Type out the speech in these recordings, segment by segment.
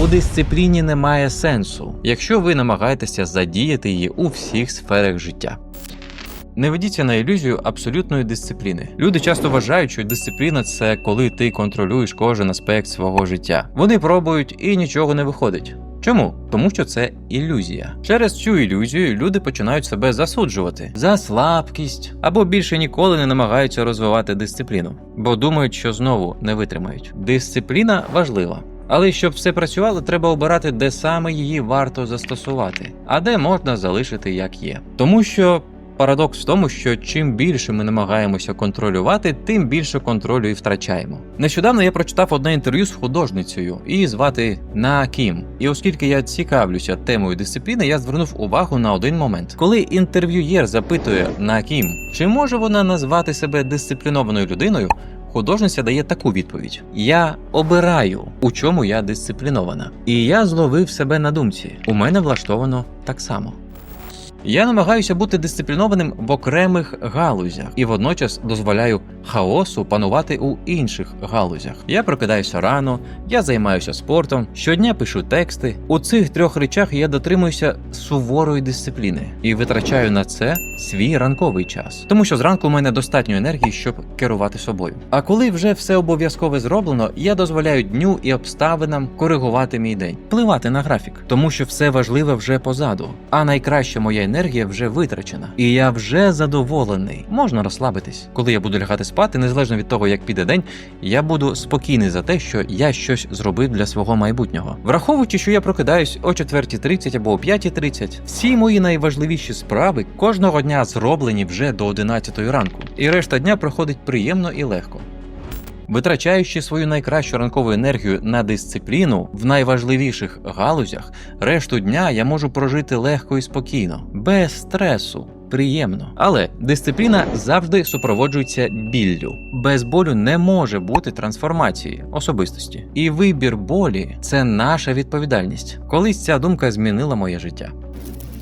У дисципліні немає сенсу, якщо ви намагаєтеся задіяти її у всіх сферах життя. Не ведіться на ілюзію абсолютної дисципліни. Люди часто вважають, що дисципліна це коли ти контролюєш кожен аспект свого життя. Вони пробують і нічого не виходить. Чому? Тому що це ілюзія. Через цю ілюзію люди починають себе засуджувати за слабкість або більше ніколи не намагаються розвивати дисципліну, бо думають, що знову не витримають. Дисципліна важлива. Але щоб все працювало, треба обирати, де саме її варто застосувати, а де можна залишити як є. Тому що Парадокс в тому, що чим більше ми намагаємося контролювати, тим більше контролю і втрачаємо. Нещодавно я прочитав одне інтерв'ю з художницею, її звати Наакім. І оскільки я цікавлюся темою дисципліни, я звернув увагу на один момент. Коли інтерв'юєр запитує Наакім, чи може вона назвати себе дисциплінованою людиною, художниця дає таку відповідь: Я обираю, у чому я дисциплінована. І я зловив себе на думці. У мене влаштовано так само. Я намагаюся бути дисциплінованим в окремих галузях і водночас дозволяю хаосу панувати у інших галузях. Я прокидаюся рано, я займаюся спортом, щодня пишу тексти. У цих трьох речах я дотримуюся суворої дисципліни і витрачаю на це свій ранковий час, тому що зранку у мене достатньо енергії, щоб керувати собою. А коли вже все обов'язкове зроблено, я дозволяю дню і обставинам коригувати мій день, впливати на графік, тому що все важливе вже позаду, а найкраща моя енергія вже витрачена, і я вже задоволений. Можна розслабитись. Коли я буду лягати спати, незалежно від того, як піде день, я буду спокійний за те, що я щось зробив для свого майбутнього. Враховуючи, що я прокидаюсь о 4.30 або о 5.30, всі мої найважливіші справи кожного дня зроблені вже до 11 ранку, і решта дня проходить приємно і легко. Витрачаючи свою найкращу ранкову енергію на дисципліну в найважливіших галузях, решту дня я можу прожити легко і спокійно, без стресу. Приємно, але дисципліна завжди супроводжується біллю. Без болю не може бути трансформації особистості. І вибір болі це наша відповідальність. Колись ця думка змінила моє життя.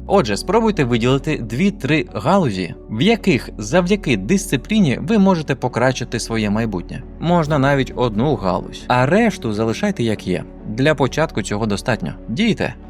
Отже, спробуйте виділити 2-3 галузі, в яких завдяки дисципліні ви можете покращити своє майбутнє. Можна навіть одну галузь, а решту залишайте як є. Для початку цього достатньо. Дійте!